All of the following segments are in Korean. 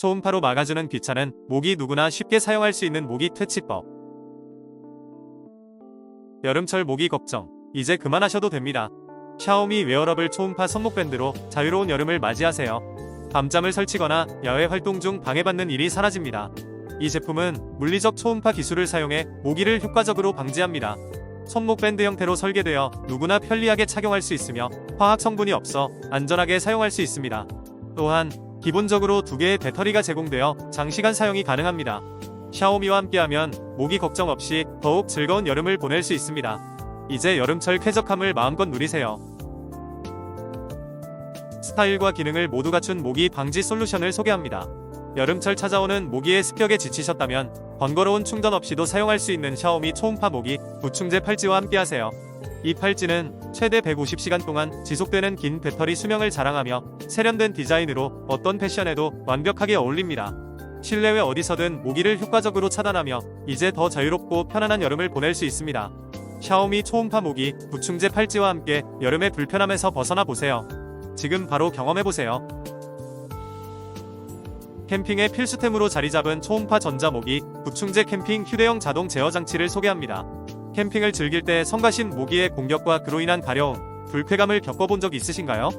초음파로 막아주는 귀찮은 모기 누구나 쉽게 사용할 수 있는 모기 퇴치법. 여름철 모기 걱정 이제 그만하셔도 됩니다. 샤오미 웨어러블 초음파 손목밴드로 자유로운 여름을 맞이하세요. 밤잠을 설치거나 야외 활동 중 방해받는 일이 사라집니다. 이 제품은 물리적 초음파 기술을 사용해 모기를 효과적으로 방지합니다. 손목밴드 형태로 설계되어 누구나 편리하게 착용할 수 있으며 화학 성분이 없어 안전하게 사용할 수 있습니다. 또한 기본적으로 두 개의 배터리가 제공되어 장시간 사용이 가능합니다. 샤오미와 함께하면 모기 걱정 없이 더욱 즐거운 여름을 보낼 수 있습니다. 이제 여름철 쾌적함을 마음껏 누리세요. 스타일과 기능을 모두 갖춘 모기 방지 솔루션을 소개합니다. 여름철 찾아오는 모기의 습격에 지치셨다면 번거로운 충전 없이도 사용할 수 있는 샤오미 초음파 모기 부충제 팔찌와 함께하세요. 이 팔찌는 최대 150시간 동안 지속되는 긴 배터리 수명을 자랑하며 세련된 디자인으로 어떤 패션에도 완벽하게 어울립니다. 실내외 어디서든 모기를 효과적으로 차단하며 이제 더 자유롭고 편안한 여름을 보낼 수 있습니다. 샤오미 초음파 모기 부충제 팔찌와 함께 여름의 불편함에서 벗어나 보세요. 지금 바로 경험해 보세요. 캠핑의 필수템으로 자리 잡은 초음파 전자모기 부충제 캠핑 휴대용 자동 제어 장치를 소개합니다. 캠핑을 즐길 때 성가신 모기의 공격과 그로 인한 가려움, 불쾌감을 겪어본 적 있으신가요?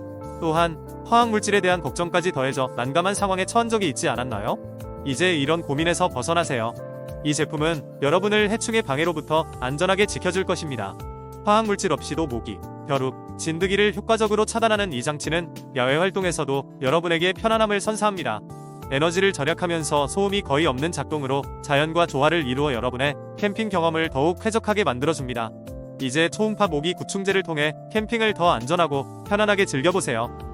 또한 화학물질에 대한 걱정까지 더해져 난감한 상황에 처한 적이 있지 않았나요? 이제 이런 고민에서 벗어나세요. 이 제품은 여러분을 해충의 방해로부터 안전하게 지켜줄 것입니다. 화학물질 없이도 모기, 벼룩, 진드기를 효과적으로 차단하는 이 장치는 야외 활동에서도 여러분에게 편안함을 선사합니다. 에너지를 절약하면서 소음이 거의 없는 작동으로 자연과 조화를 이루어 여러분의 캠핑 경험을 더욱 쾌적하게 만들어줍니다. 이제 초음파 모기 구충제를 통해 캠핑을 더 안전하고 편안하게 즐겨보세요.